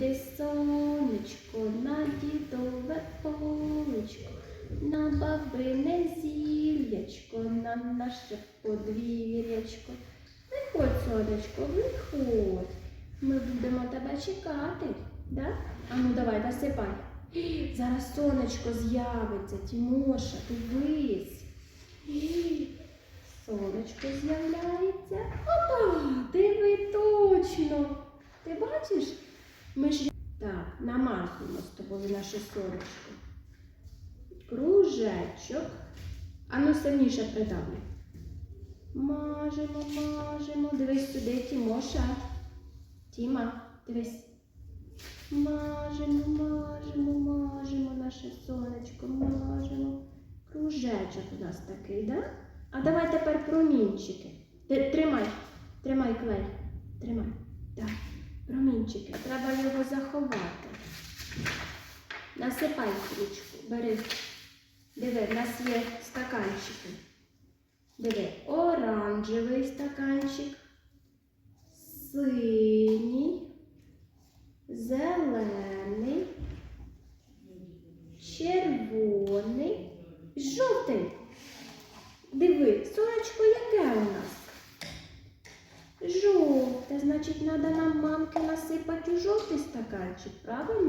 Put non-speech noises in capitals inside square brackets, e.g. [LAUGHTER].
Вийде сонечко на дідове полечко, на бабине зіллячко, на наше подвір'ячко. Виходь, сонечко, виходь. Ми будемо тебе чекати. Да? А ну давай, насипай. [GASPS] Зараз сонечко з'явиться, Тімоша, дивись. [GASPS] Сонечко з'являється. Опа! Диви точно. Ти бачиш? Ми ж так, намахуємо з тобою наше сонечко. Кружечок. А ну сильніше придавлю. Мажемо, мажемо. Дивись сюди, Тімоша. Тіма, дивись. Мажемо, мажемо, мажемо наше сонечко, мажемо. Кружечок у нас такий, да? А давай тепер промінчики. Тримай, тримай клей. Тримай. Так, промінчики. Треба його заховати. Насипай ручку, бери. Диви, в нас є стаканчики. Диви, оранжевий стаканчик, синій, зелений, червоний, жовтий. Диви, сонечко яке у нас? Жовте, значить, треба нам мамки насипати у жовтий стаканчик, правильно?